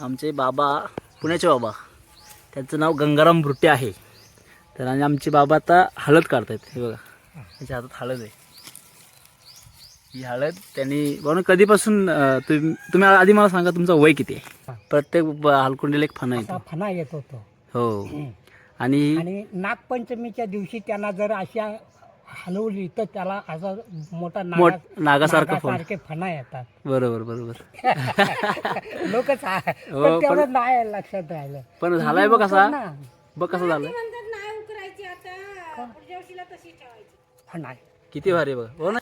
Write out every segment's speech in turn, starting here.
आमचे बाबा पुण्याचे बाबा. त्यांचं नाव गंगाराम भुट्टे आहे. तर आणि आमचे बाबा आता हळद काढतायत. हे बघा त्याच्या हातात हळद आहे. ही हळद त्यांनी म्हणून कधीपासून अं, तुम तुम्ही आधी मला सांगा तुमचं वय किती आहे? प्रत्येक हलकुंडीला एक फणा येतो. फणा येत होतो. हो. आणि नागपंचमीच्या दिवशी त्यांना जर अशा हलवली तर त्याला असा मोठा मोठ नागा- नागासारखं फण नागासारखे फणा येतात. बरोबर बरोबर. लोकच हो, पण तेवढं नाही लक्षात राहिलं. पण झालाय बघ कसा ना बघ कसं झालं म्हणतात नाही उकरायची आता. पुढच्या वर्षीला तशी ठेवायची. फणा. आहे. किती भारी बघ. हो ना?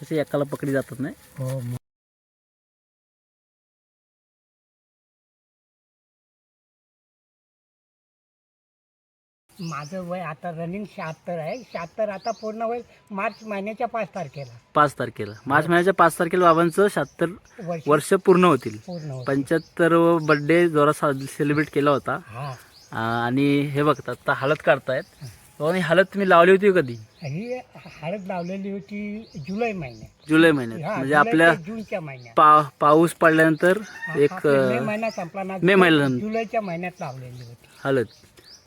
कसे एकाला पकडी जातात नाही? हो माझं वय आता रनिंग शहात्तर आहे. शहात्तर आता पूर्ण होईल मार्च महिन्याच्या पाच तारखेला. पाच तारखेला. मार्च महिन्याच्या पाच तारखेला बाबांचं शहात्तर वर्ष वर्ष पूर्ण होतील. पूर्ण होईल पंच्याहत्तर बर्थडे जोरात सेलिब्रेट केला होता. हा. आ, आणि हे बघतात आता हळद काढतायत. बाबा, ही हळद तुम्ही लावली होती कधी? ही हळद लावलेली होती जुलै महिन्यात. जुलै महिन्यात. हा, म्हणजे जुलै आपल्या जूनच्या महिन्यात. पा पाऊस पडल्यानंतर हा, एक आपला मे अ, महिना संपला ना मे महिन्यात. जुलैच्या महिन्यात लावलेली होती. हळद.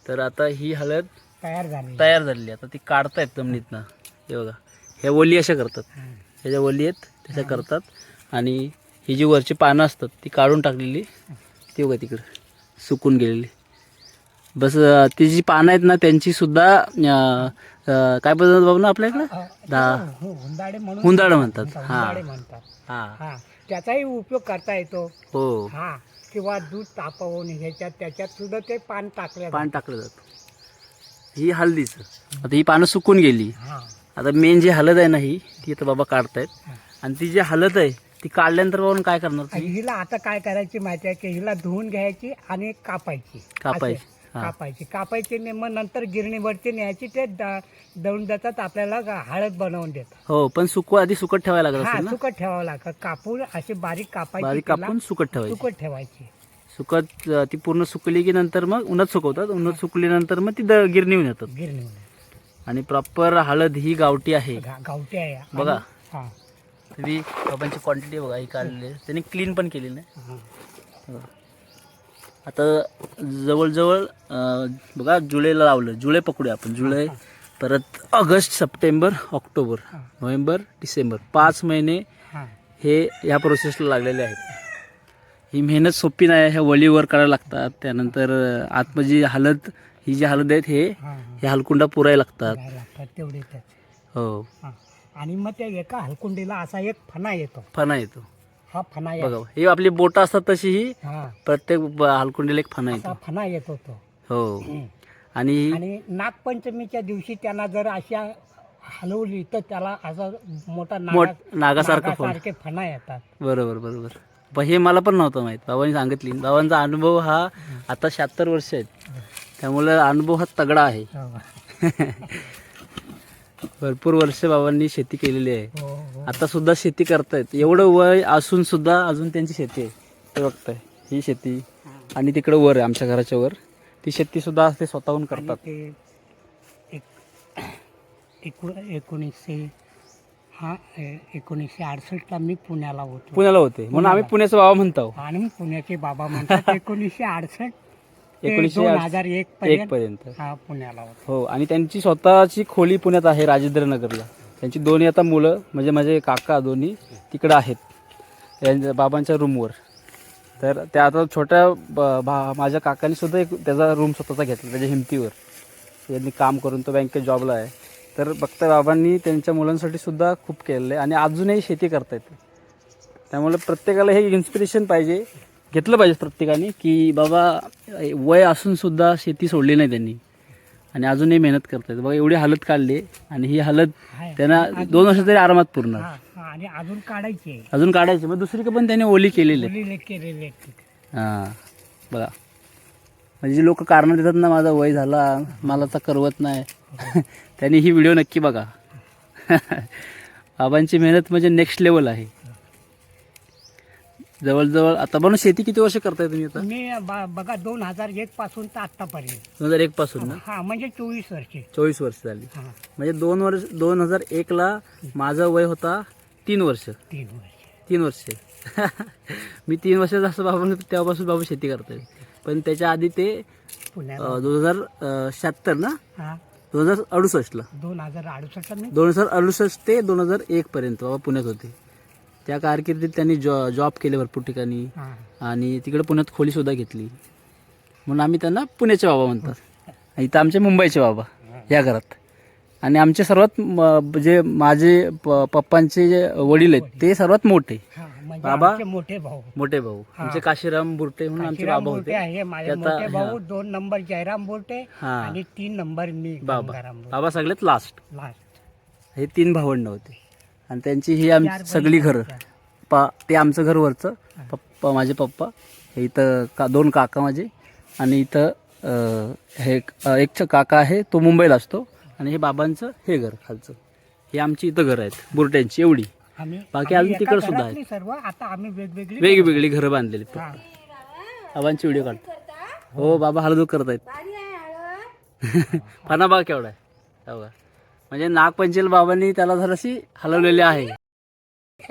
तर आता ही हळद तयार झाली तयार झालेली. आता ती काढतायत जमिनीतनं. हे बघा. ह्या ओली अशा करतात. हा. ह्या ज्या ओली आहेत त्याच्या करतात. आणि ही जी वरची पानं असतात ती काढून टाकलेली. ती बघा तिकडं. सुकून गेलेली. बस ती जी पानं आहेत ना त्यांची सुद्धा काय बोलतात बाबा ना आपल्या इकडं हा, दा- हो, हुंदाडे म्हणतात. हा. हां. हा. त्याचाही उपयोग करता येतो. हो. हा. किंवा दूध तापवून ह्याच्यात त्याच्यात सुद्धा ते पान टाकलं पान टाकलं जातं. ही हळदीचं. आता ही पानं सुकून गेली. आता मेन जी हळद आहे ना ही ती आता बाबा काढतायत. आणि ती जी हळद आहे ती काढल्यानंतर बाबा काय करणार हिला आता काय करायची माहिती आहे की हिला धुवून घ्यायची आणि कापायची. कापायची. कापायची. कापायची आणि मग नंतर गिरणीवरती न्यायची ते दळून जातात आपल्याला हळद बनवून देतात. हो पण सुकू आधी सुकट ठेवायला लागत हा सुकट ठेवावं लागतं. कापून अशी बारीक कापायची बारीक कापून सुकट ठेवायची. सुकट ठेवायची. सुकत ती पूर्ण सुकली की नंतर मग उन्हात सुकवतात. उन्हात सुकल्यानंतर मग ती गिरणीवर येतात गिरणीवर आणि प्रॉपर हळद ही गावठी आहे. गावठी आहे. बघा. हा. तुम्ही बाबांची क्वांटिटी बघा ही काढलेली आहे. त्यांनी क्लीन पण केली नाही. आता जवळजवळ बघा जुलैला लावलं. जुलै पकडूया आपण. जुलै परत August September October November December. पाच महिने हा. ह्या प्रोसेसला लागलेले आहेत. ही मेहनत सोपी नाही ह्या वलीवर करायला लागतात. त्यानंतर अं, आतमध्ये जी हळद ही जी हळद आहेत हे हा हलकुंडा पुरायला लागतात. तेवढे हो. हा. आणि मग त्या एका हलकुंडीला असा एक फणा येतो. फणा येतो. हा फणा बघा ही आपली बोटं असतात तशी ही. हा प्रत्येक ब- हलकुंडीला एक फणा असा येतो. फणा येत होतो. हो. आणि आणि नागपंचमीच्या दिवशी त्यांना जर अशा हलवली तर त्याला असा मोठा मोठ नागा- नागासारखं फण. नागासारखे फणा येतात. बरोबर बरोबर. पण हे मला पण नव्हतं माहीत. बाबांनी सांगितली. बाबांचा अनुभव हा आता शहात्तर वर्ष आहेत. त्यामुळे अनुभव हा तगडा आहे. हो. भरपूर वर्ष बाबांनी शेती केलेली आहे. हो, हो. आता सुद्धा शेती करतायत. एवढं वय असून सुद्धा अजून त्यांची शेती आहे. ते बघताय. ही शेती आणि तिकडे वर आहे आमच्या घराच्या वर. ती शेती सुद्धा ते स्वतःहून करतात. एकोणीसशे हा एकोणीसशे अडसष्टला मी पुण्याला होतो. पुण्याला होते. म्हणून आम्ही पुण्याचं बाबा म्हणतो आणि पुण्याचे बाबा म्हणतात. एकोणीसशे अडसष्ट एकोणीसशे दोन हजार एक एक पर्यंत पर्यंत. हा पुण्याला होतो. हो आणि त्यांची स्वतःची खोली पुण्यात आहे राजेंद्रनगरला. त्यांची दोन्ही आता मुलं म्हणजे माझे काका दोन्ही तिकडं आहेत. यांच्या बाबांच्या रूमवर. तर त्या आता छोट्या ब- भा माझ्या काकांनी सुद्धा एक त्याचा रूम स्वतःचा घेतला त्याच्या हिमतीवर. यांनी काम करून तो बँकेत जॉबला आहे. तर बघता बाबांनी त्यांच्या मुलांसाठी सुद्धा खूप केलेलं आहे. आणि अजूनही शेती करतायत. त्यामुळे प्रत्येकाला हे इन्स्पिरेशन पाहिजे. घेतलं पाहिजे प्रत्येकाने की बाबा वय असून सुद्धा शेती सोडली नाही त्यांनी. आणि अजूनही मेहनत करतायत. बघा एवढी हालत काढली आणि ही हालत आहे. त्यांना दोन वर्ष तरी आरामात पूर्ण. हा, हा, आणि अजून काढायचे अजून काढायची मग दुसरी पण त्यांनी ओली केलेली आहे. मुलीले केलेले हां बघा. म्हणजे लोक कारण देतात ना माझा वय झाला मला तर करवत नाही. त्यांनी ही व्हिडिओ नक्की बघा. बाबांची मेहनत म्हणजे नेक्स्ट लेवल आहे. जवळजवळ आता बनून शेती किती वर्ष करताय तुम्ही आता? मी ब- बघा दोन हजार एक पासून तर आतापर्यंत दोन हजार एक पासून ना? हा म्हणजे चोवीस वर्षे. चोवीस वर्ष झाली. हा. म्हणजे दोन वर्ष दोन हजार एक ला माझं वय होता तीन वर्ष. तीन वर्ष. तीन वर्ष. मी तीन वर्षाचा असं बाबा तेव्हापासून बाबा शेती करतोय. पण त्याच्या आधी ते पुण्यात दोन हजार शहात्तर ना? हा. दोन हजार अडुसष्टला दोन हजार अडुसष्ट मी दोन हजार अडुसष्ट ते दोन हजार एक पर्यंत बाबा पुण्यात होते. त्या कारकिर्दीत त्यांनी जॉ जॉब केले भरपूर ठिकाणी. आणि तिकडे पुण्यात खोली सुद्धा घेतली. म्हणून आम्ही त्यांना पुण्याचे बाबा म्हणतात. इथं आमचे मुंबईचे बाबा या घरात. आणि आमचे सर्वात जे माझे पप्पांचे जे वडील आहेत ते सर्वात मोठे. म्हणजे बाबा? मोठे भाऊ. मोठे भाऊ. आमचे काशीराम बुरटे म्हणून आमचे बाबा होते. भाऊ दोन नंबर जयराम बोलटे हा. आणि तीन नंबर मी बाबा. बाबा सगळ्यात लास्ट लास्ट हे तीन भावंड होते. आणि त्यांची ही आमची चार सगळी घरं. पा ते आमचं घर वरचं. पप्पा माझे पप्पा. हे इथं का दोन काका माझे. आणि इथं हे एक काका आहे तो मुंबईला असतो. आणि हे बाबांचं हे घर खालचं. हे आमची इथं घर आहेत बुरट्यांची एवढी. बाकी आम्ही अजून तिकडं सुद्धा घरातली सर्व आता आम्ही वेगवेगळी वेगवेगळी घरं बांधलेली. बाबांची व्हिडिओ काढतो. हो बाबा हळदू करत आहेत फना बाग केवढा आहे. हो का? म्हणजे नागपंचमीला बाबांनी त्याला जराशी हलवलेली आहे.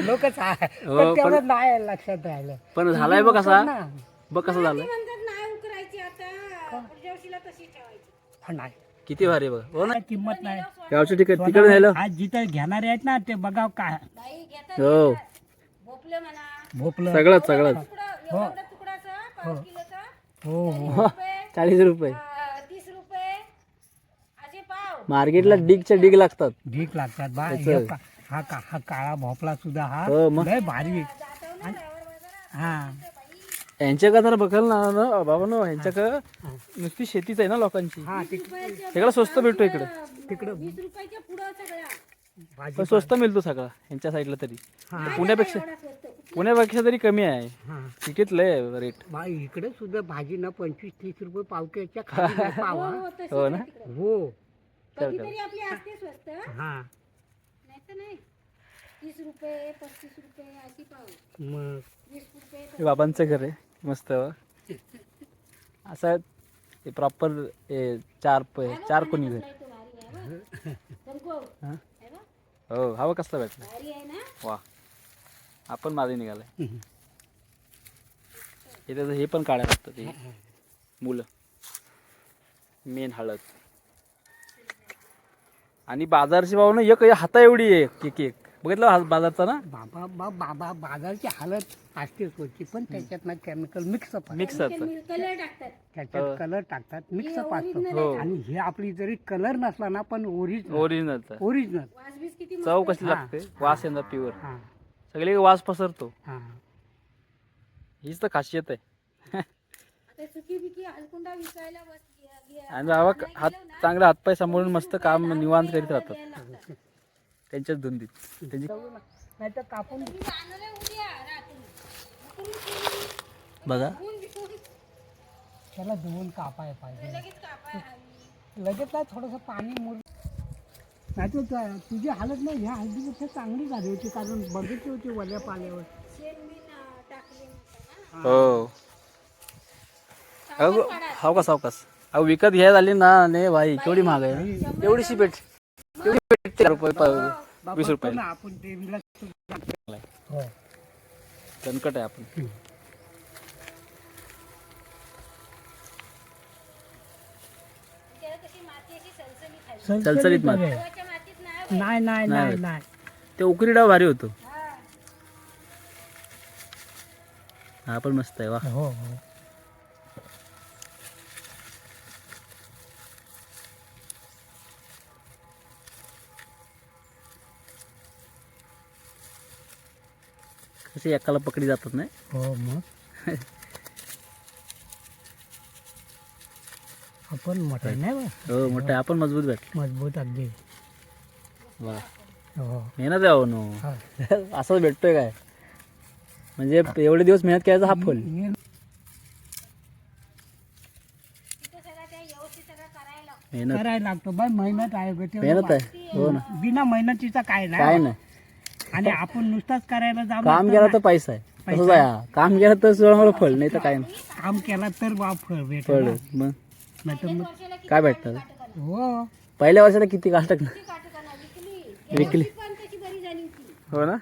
लोकच आहे हो, पण पण- तेवढं नाही लक्षात राहिलं. पण झालाय बघ कसा ना. बघ कसं झालं म्हणतात नाही उकरायची आता. पुढच्या वर्षीला तशी ठेवायची. पण नाही. किती भारी बघ. हो ना? काय किंमत नाही. गावच्या ठिकाणी तिकडे राहिलं आज जिथे घेणारे आहेत ना ते बघा काय बाई घेतात हो. भोपलं म्हणा. भोपलं. सगळंच सगळंच. तुकडा एवढा एवढा तुकडाचा पाच किलोचा. हो हो. हो, चाळीस रुपये अं, तीस रुपये असे पाव मार्केटला डिगच्या डिग लागतात. ढीक लागतात बा. हे का- हा का हा काळा भोपळा सुद्धा हा हो, मग. लय भारी आहे. ना बाजारात हा. यांच्याकडे जरा बघाल ना ना बाबा नो यांच्याकडं नुसती शेतीच आहे ना लोकांची. हा सगळं स्वस्त भेटतो इकडं. तिकडं वीस रुपयाच्या पुढं सगळ्या. भाजी पण स्वस्त मिळतो सगळा यांच्या साईडला तरी. हा. पुण्यापेक्षा पुण्यापेक्षा तरी कमी आहे. हा. तिकीट लय रेट बा इकडे सुद्धा भाजी ना पंचवीस तीस रुपये पावक्याच्या खाली नाही पाव. हा. हो तशी हो. हो कधीतरी आपली असते स्वस्त. हा. नाही तर नाही. तीस रुपये पस्तीस रुपये अशी पाव मग? वीस रुपये हे बाबांचं घर आहे मस्त. असं ते प्रॉपर चार प चार कोणी घर. हा? हो हवं कसला भेटला? भारी आहे ना? वा. आपण माझे निघालाय. हे त्याचं हे पण काढायला लागतं ते. मुलं. मेन हळद. आणि बाजारची भाव ना एक हाता एवढी आहे केक एक. बघितलं हा बाजारचा ना? बाबा बा बाबा बाजारची हालत असतेच होती पण त्याच्यात ना केमिकल मिक्स असतं. मिक्सरचं कलर टाकतात. हो. त्याच्यात कलर टाकतात मिक्स असतं. हो आणि हे आपली जरी कलर नसला ना पण ओरिजिनल ओरिजिनलचा ओरिजिनल वास बीस किती चव कशी हा. लागते? वास येणार प्युअर हा. सगळे वास पसरतो. हा. हीच तर खासियत आहे. आता सुकी बिकी हलकुंडा विकायला बस आणि बाबा हात चांगले हातपाय सांभाळून मस्त काम निवांत करीत राहतात. त्यांच्याच धुंदीत. त्यांची कापून बघा. त्याला धुवून कापाय पाहिजे. लगेच कापाय हवी. लगेच काय थोडंसं पाणी मुर नाही तर तुझी हालत नाही ह्या हळदीपेक्षा चांगली झाली होती कारण बघितली होती वल्या पाल्यावर. नव्हतं ना. हो. अहो हाव का सावकास अहो विकत घ्यायला आली ना ने भाई केवढी महाग आहे? एवढीशी भेट एवढी भेटते रुपये प- वीस रुपये. आपण देवीला हो. कणकट आहे आपण. चलचलीत माती. नाही नाही नाही नाही नाही. नाही. ते उकरी डाव भारी होतो. हा. हा पण मस्त आहे वा. हो हो. कसे एकाला पकडी जातात नाही. हो मग. आपण मोठं नाही बा. हो मोठं. आपण मजबूत भेट मजबूत अगदी. वा. हो. मेहनत आहे नो. असंच भेटतोय काय? म्हणजे एवढे दिवस मेहनत करायचं हा फल. मेहनत. करायला लागतो बाय मेहनत आहे. मेहनत आहे. हो ना. बिना मेहनतीचा काय काय नाही नाही. आणि आपण नुसताच करायला जाऊ काम केला तर पैसा आहे. तसंच आहे. हा. काम केलं तर मला फळ नाही तर काय नाही. काम केला तर बा फळ फळ भेटल मग? नाही तर मग काय भेटतं? हो. पहिल्या वर्षाला किती काटक ना किती काटकना विकली. विकली पण त्याची बरी झाली होती. हो ना?